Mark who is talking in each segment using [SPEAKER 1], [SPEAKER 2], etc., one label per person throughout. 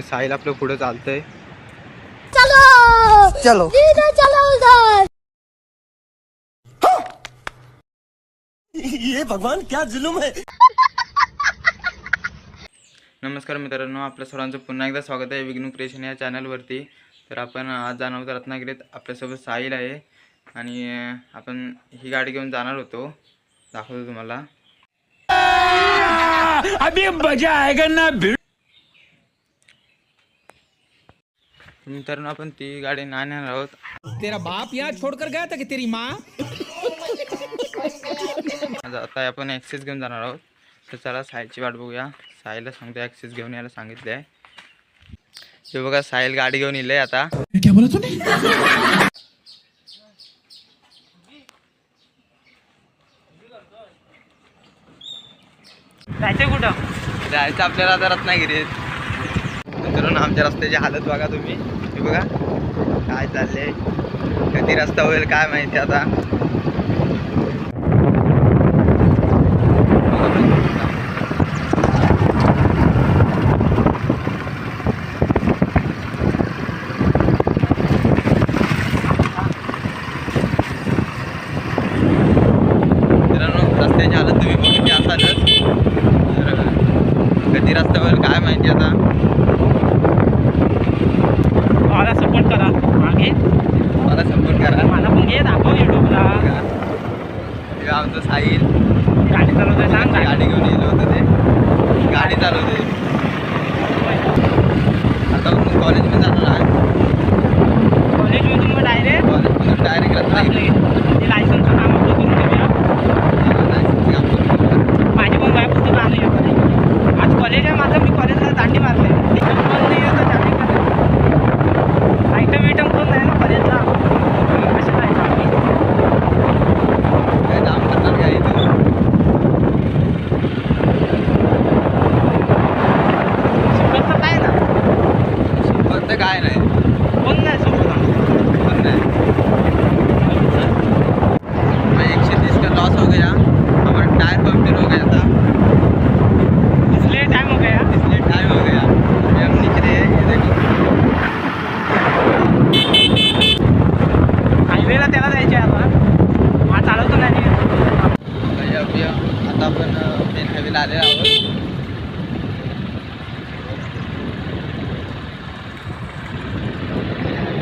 [SPEAKER 1] साहिल आपलं पुढे चालतंय.
[SPEAKER 2] चलो!
[SPEAKER 1] चलो.
[SPEAKER 2] सीधे चलो उधर!
[SPEAKER 3] ये भगवान क्या जुलुम है?
[SPEAKER 1] नमस्कार मित्रांनो आपल्या सर्वांचं पुन्हा एकदा स्वागत आहे विघ्नू क्रिएशन या चॅनलवरती. तर आपण आज जाणार होतो रत्नागिरीत. आपल्यासोबत साहिल आहे आणि आपण ही गाडी घेऊन जाणार होतो. दाखवतो तुम्हाला.
[SPEAKER 3] अभी मजा आएगा ना
[SPEAKER 1] मित्रांनो आपण ती गाडी नाही आणणार आहोत.
[SPEAKER 4] तेरा बाप यहाँ छोड़कर गया था कि तेरी माँ?
[SPEAKER 1] आता आपण ॲक्सेस घेऊन जाणार आहोत. तर चला साहिलची वाट बघूया. साहिलला सांगतो ॲक्सेस घेऊन यायला सांगितलं आहे ते बघा साहिल गाडी घेऊन येईल आता.
[SPEAKER 5] जायचं कुठं?
[SPEAKER 1] जायचं आपल्याला आता रत्नागिरीत मित्रांनो आमच्या रस्त्याची हालत बघा तुम्ही. हे बघा. काय चाललंय? कधी रस्ता होईल काय माहिती आता. मित्रांनो रस्त्याची हालत तुम्ही बघितली असालच. तर कधी रस्ता होईल काय माहिती आता.
[SPEAKER 5] मला सपोर्ट करा. मागे.
[SPEAKER 1] मला सपोर्ट करा.
[SPEAKER 5] मला पण घे दाखव युट्यूबला.
[SPEAKER 1] आमचं साहिल.
[SPEAKER 5] गाडी चालवतोय सांग. गाडी
[SPEAKER 1] गाडी घेऊन येलो होतं ते. गाडी चालवते आता कॉलेजमध्ये जाणार आहे
[SPEAKER 5] कॉलेज मधून मग डायरेक्ट
[SPEAKER 1] कॉलेजमध्ये डायरेक्ट रत्नागिरी
[SPEAKER 5] ते लायसन्सचं काम आपलं करून देऊया
[SPEAKER 1] लायसन्सचं काम करून घेऊया.
[SPEAKER 5] माझी पण वया पुस्तकं आणू शकतो आज कॉलेज आहे माझं मी कॉलेजला दांडी मारले नाही येतं दांडी आयटम विटम कोण नाही ना कॉलेजला कशाला आहे आम्ही
[SPEAKER 1] काय काम करणार काय इथं
[SPEAKER 5] शिकत तर काय ना
[SPEAKER 1] शिकवत तर काय नाही
[SPEAKER 5] कोण नाही शिकवत
[SPEAKER 1] पण नाही मैं एकशे तीस का लॉस हो गया हमारा टायर पंक्चर हो गया था
[SPEAKER 5] इसलिए टाइम हो गया
[SPEAKER 1] इसलिए टाइम हो गया अभी हम निकले हैं ये देखो
[SPEAKER 5] हायवेला त्याला जायचे आता हा चालवतो नाही
[SPEAKER 1] भाई अभी आता आपण मेन हायवेला आलेलो आहोत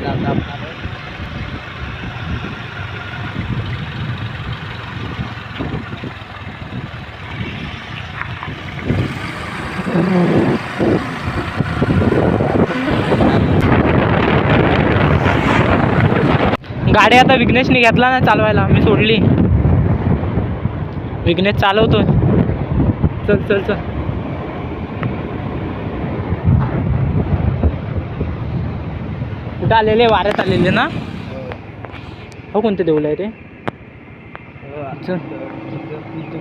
[SPEAKER 1] आता आपण आलो.
[SPEAKER 5] गाडी आता विघ्नेशने घेतला ना चालवायला मी सोडली. विघ्नेश चालवतोय. चल चल चल. कुठं आलेले? वाऱ्यात आलेले ना? हो कोणते देऊल आहे ते? चल.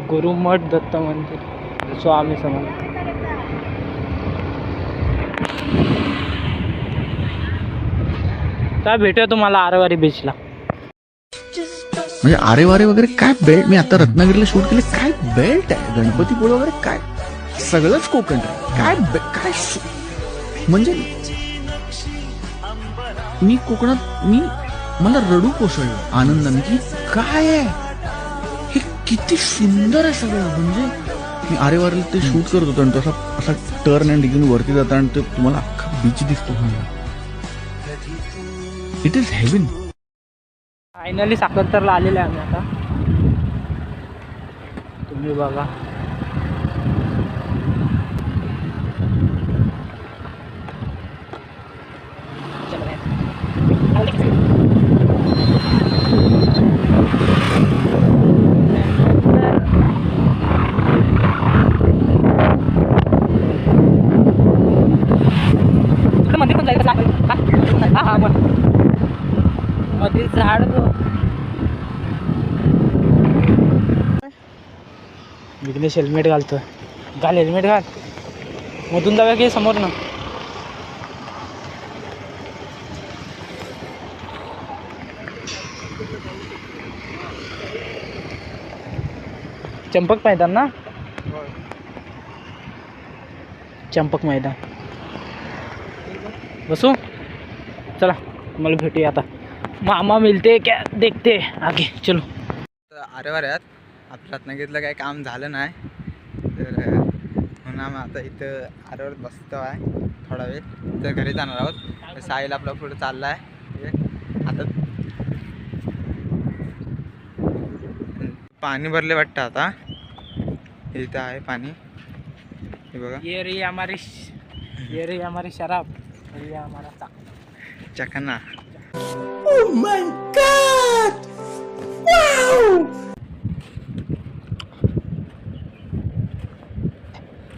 [SPEAKER 5] गुरुमठ दत्त मंदिर. स्वामी समज काय भेटूया तुम्हाला आरवारी बीचला
[SPEAKER 6] म्हणजे आरे वारे वगैरे काय बेल्ट? मी आता रत्नागिरीला शूट केले काय बेल्ट आहे? गणपतीपुळे वगैरे काय? सगळंच कोकण आहे. काय काय म्हणजे मी कोकणात मी मला रडू कोसळलं. आनंदाने की काय आहे? हे किती सुंदर आहे सगळं. म्हणजे मी आरे वारेला ते शूट करत होतो आणि तो असा असा टर्न अँड घेऊन वरती जाता आणि ते तुम्हाला अख्खा बीच दिसतो. इट इज हेवन
[SPEAKER 5] फायनली साखरतरला आलेले आहे आम्ही आता. तुम्ही बघा मंदिर पण जायचं हा हा पण काढतो. विघ्नेश हेल्मेट घालतो घाल हेल्मेट घाल. मधून जाऊया की समोर ना चंपक मैदान ना? चंपक मैदान. बसू? चला मला भेटूया आता. मामा मिलते क्या? देखते आगे चलो।
[SPEAKER 1] अरे वाऱ्यात आपल्या रत्नागिरीतलं काही काम झालं नाही. तर अं, म्हणून आम्ही आता इथं आरेवर बसतो आहे थोडा वेळ. तर घरी जाणार आहोत. साहिल आपला पुढे चालला आहे. आता पाणी भरले वाटतं आता. इथं आहे पाणी. हे बघा.
[SPEAKER 5] ये रही हमारी ये रही हमारी शराब. ये हमारा
[SPEAKER 1] चकना.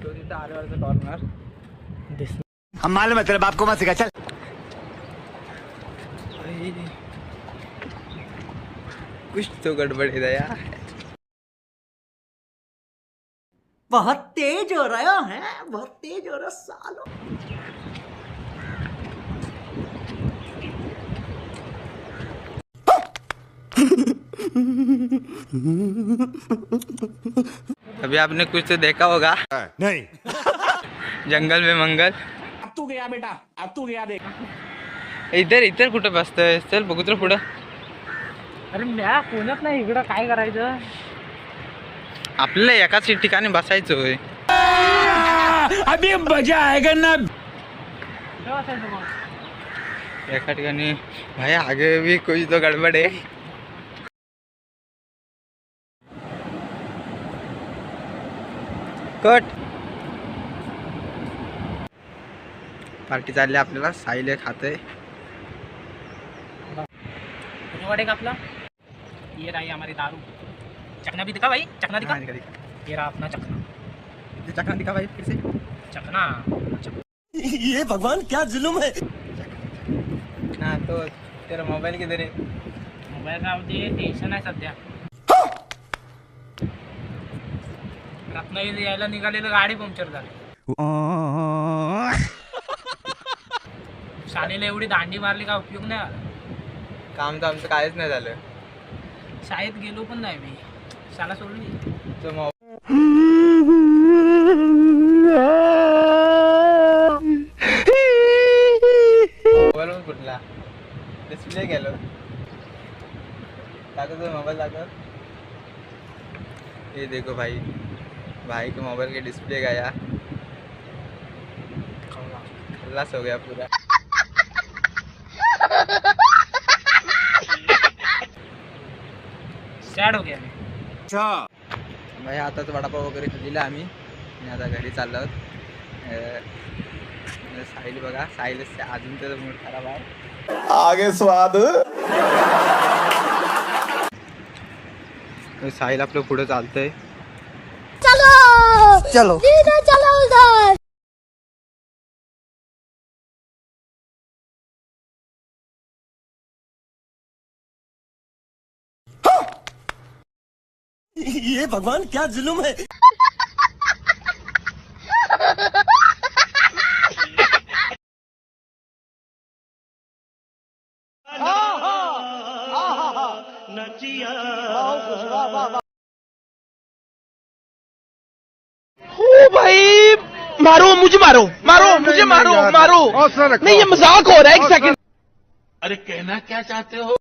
[SPEAKER 1] तो तिथं आरेवरचा कॉर्नर
[SPEAKER 3] हम मालूम है तेरे बाप को मत सिखा चल।
[SPEAKER 1] कुछ तो गड़बड़ है यार
[SPEAKER 2] बहुत तेज हो रहा है बहुत तेज हो रहा सालो।
[SPEAKER 1] अभी आपने कुछ तो देखा होगा।
[SPEAKER 3] नहीं।
[SPEAKER 1] जंगल में मंगल।
[SPEAKER 3] अब तू गया बेटा अब तू गया देख।
[SPEAKER 1] इधर इधर कुठं बसतोय चल बघू तर पुढं।
[SPEAKER 5] अरे म्या कोणच नाही इकडं काय करायचं?
[SPEAKER 1] आपल्याला एकाच ठिकाणी बसायचं होय.
[SPEAKER 3] अभी मजा आएगा ना।
[SPEAKER 5] कुठं बसायचं मग.
[SPEAKER 1] एका ठिकाणी भाई आगे भी कोई तो गडबड आहे. कट. पार्टी चालली आपल्याला साईल
[SPEAKER 5] वाटेगा आपला. ये रही हमारी दारू. चकना भी दिखा भाई चकना दिखा. ये रहा अपना चकना.
[SPEAKER 1] चकना दिखा भाई फिर से.
[SPEAKER 5] चकना.
[SPEAKER 3] ये भगवान क्या जुलुम है?
[SPEAKER 1] हाँ तो तेरा मोबाईल किधर आहे
[SPEAKER 5] मोबाईल राहू दे टेन्शन आहे सध्या. रत्नागिरी यायला निघालेलं गाडी पंक्चर झाली. शाळेला एवढी दांडी मारली का उपयोग नाही आला.
[SPEAKER 1] काम तर आमचं काहीच नाही झालं.
[SPEAKER 5] शाळेत गेलो पण नाही मी. शाळा सोडली.
[SPEAKER 1] कुठला? डिस्प्ले गेलो. दाखव तो मोबाईल दाखव. ये देखो भाई. भाई के मोबाइल के डिस्प्ले गया खल्लास हो गया पूरा।
[SPEAKER 5] सॅड हो गया मी।
[SPEAKER 1] भाई आताच वडापाव वगैरे खाल्लेला आम्ही. आणि आता घरी चाललो आहोत. साहिल बघा. साहिल अजून त्याचा मूड खराब आहे.
[SPEAKER 3] आगे स्वाद.
[SPEAKER 1] साहिल आपलं पुढं चालतंय.
[SPEAKER 7] चलो। सीधा चलो उधर।
[SPEAKER 3] ये भगवान क्या जुलुम है?
[SPEAKER 8] मारो मुझे मारो मारो मुझे मारो मारो। नहीं ये मजाक हो रहा है एक सेकंड अरे कहना क्या चाहते हो?